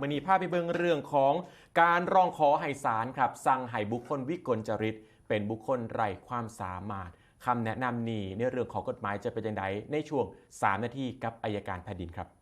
มื่อนี้ภาพไปเบิ่งเรื่องของการร้องขอให้ศาลครับ สั่งให้บุคคลวิกลจริต เป็นบุคคลไร้ความสามารถคำแนะนำนี้ในเรื่องของกฎหมายจะเป็นอย่างไรในช่วง 3 นาทีกับอายการแผ่นดินครับ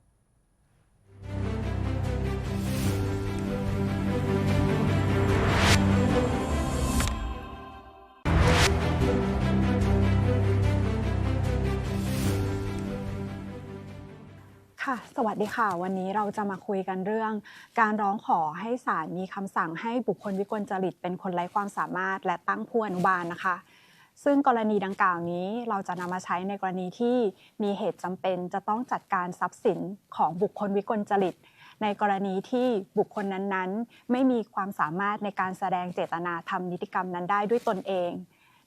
ค่ะ สวัสดีค่ะ วันนี้เราจะมาคุยกันเรื่อง การร้องขอให้ศาลมีคำสั่งให้บุคคลวิกลจริตเป็นคนไร้ความสามารถ และตั้งผู้อนุบาลนะคะ ซึ่งกรณีดังกล่าวนี้เราจะนำมาใช้ในกรณีที่มีเหตุจำเป็นจะต้องจัดการทรัพย์สินของบุคคลวิกลจริต ในกรณีที่บุคคลนั้นๆ ไม่มีความสามารถในการแสดงเจตนาทำนิติกรรมนั้นได้ด้วยตนเอง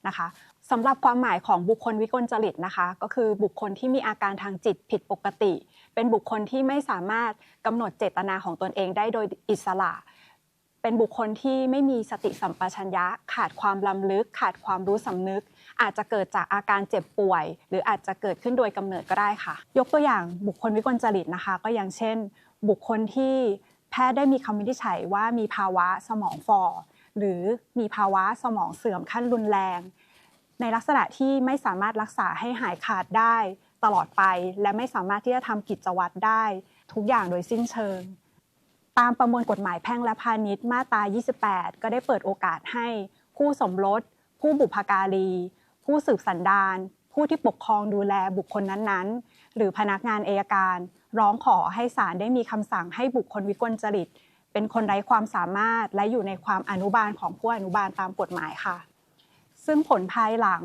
นะคะสำหรับความหมายของบุคคลวิกลจริตนะคะ ก็คือบุคคลที่มีอาการทางจิตผิดปกติ เป็นบุคคลที่ไม่สามารถกำหนดเจตนาของตนเองได้โดยอิสระ เป็นบุคคลที่ไม่มีสติสัมปชัญญะ ขาดความล้ำลึก ขาดความรู้สำนึก อาจจะเกิดจากอาการเจ็บป่วย หรืออาจจะเกิดขึ้นโดยกำเนิดก็ได้ค่ะ ยกตัวอย่างบุคคลวิกลจริตนะคะ ก็อย่างเช่น บุคคลที่แพทย์ได้มีคำวินิจฉัยว่ามีภาวะสมองฝ่อ หรือมีภาวะสมองเสื่อมขั้นรุนแรง ในลักษณะที่ไม่สามารถรักษาให้หายขาดได้ตลอดไป และไม่สามารถที่จะทำกิจวัตรได้ ทุกอย่างโดยสิ้นเชิง ตามประมวลกฎหมายแพ่งและพาณิชย์มาตรา 28 ก็ได้เปิดโอกาสให้คู่สมรส ผู้บุพการี ผู้สืบสันดานผู้ที่ปกครองดูแลบุคคลนั้นๆ หรือพนักงานเอยการ ร้องขอให้ศาลได้มีคำสั่งให้บุคคลวิกลจริต เป็นคนไร้ความสามารถและอยู่ในความอนุบาลของผู้อนุบาลตามกฎหมายค่ะ ซึ่งผลภายหลัง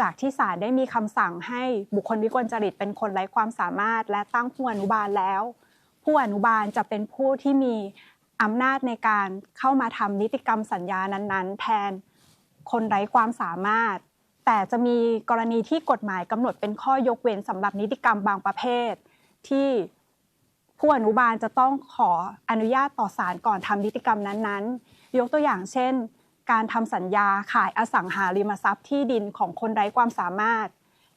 จากที่ศาลได้มีคำสั่งให้บุคคลวิกลจริตเป็นคนไร้ความสามารถ และตั้งผู้อนุบาลแล้ว ผู้อนุบาลจะเป็นผู้ที่มีอำนาจในการเข้ามาทำนิติกรรมสัญญานั้นๆ แทนคนไร้ความสามารถ แต่จะมีกรณีที่กฎหมายกำหนดเป็นข้อยกเว้นสำหรับนิติกรรมบางประเภท ที่ ผู้อนุบาลจะต้องขออนุญาตต่อศาลก่อนทำนิติกรรมนั้นๆ ยกตัวอย่างเช่น การทำสัญญาขายอสังหาริมทรัพย์ที่ดินของคนไร้ความสามารถ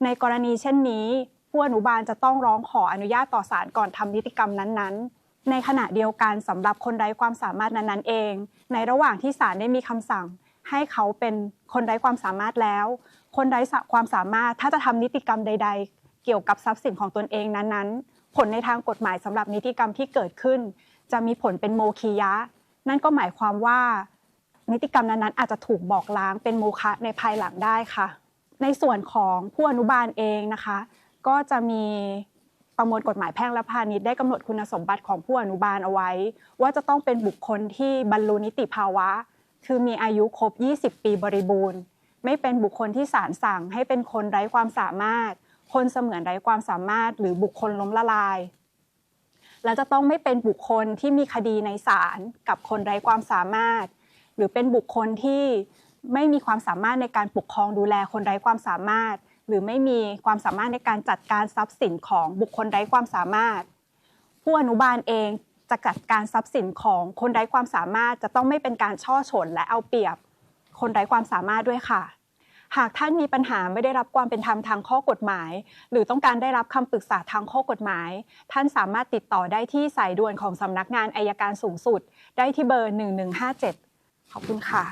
ในกรณีเช่นนี้ ผู้อนุบาลจะต้องร้องขออนุญาตต่อศาลก่อนทำนิติกรรมนั้นๆ ในขณะเดียวกันสำหรับคนไร้ความสามารถนั้นๆเอง ในระหว่างที่ศาลได้มีคำสั่ง ให้เขาเป็นคนไร้ความสามารถแล้ว คนไร้ความสามารถถ้าจะทำนิติกรรมใด ๆ เกี่ยวกับทรัพย์สินของตนเองนั้นๆ ผลในทางกฎหมายสำหรับนิติกรรมที่เกิดขึ้น จะมีผลเป็นโมคียะ นั่นก็หมายความว่า นิติกรรมนั้นๆอาจจะถูกบอกล้างเป็นโมฆะในภายหลังได้ค่ะ ในส่วนของผู้อนุบาลเองนะคะ ก็จะมีประมวลกฎหมายแพ่งและพาณิชย์ได้กำหนดคุณสมบัติของผู้อนุบาลเอาไว้ ว่าจะต้องเป็นบุคคลที่บรรลุนิติภาวะ คือมีอายุครบ 20 ปีบริบูรณ์ ไม่เป็นบุคคลที่ศาลสั่งให้เป็นคนไร้ความสามารถ คนเสมือนไร้ความสามารถ หรือบุคคลล้มละลาย และจะต้องไม่เป็นบุคคลที่มีคดีในศาลกับคนไร้ความสามารถ หรือเป็นบุคคลที่ไม่มีความสามารถในการปกครองดูแลคนไร้ความสามารถ หรือไม่มีความสามารถในการจัดการทรัพย์สินของบุคคลไร้ความสามารถ ผู้อนุบาลเองจะจัดการทรัพย์สินของคนไร้ความสามารถ จะต้องไม่เป็นการช่อฉนและเอาเปรียบ คนไร้ความสามารถด้วยค่ะ หากท่านมีปัญหาไม่ได้รับความเป็นธรรมทางข้อกฎหมาย หรือต้องการได้รับคำปรึกษาทางข้อกฎหมาย ท่านสามารถติดต่อได้ที่สายด่วนของสำนักงานอายการสูงสุด ได้ที่เบอร์ 1157 ขอบคุณค่ะ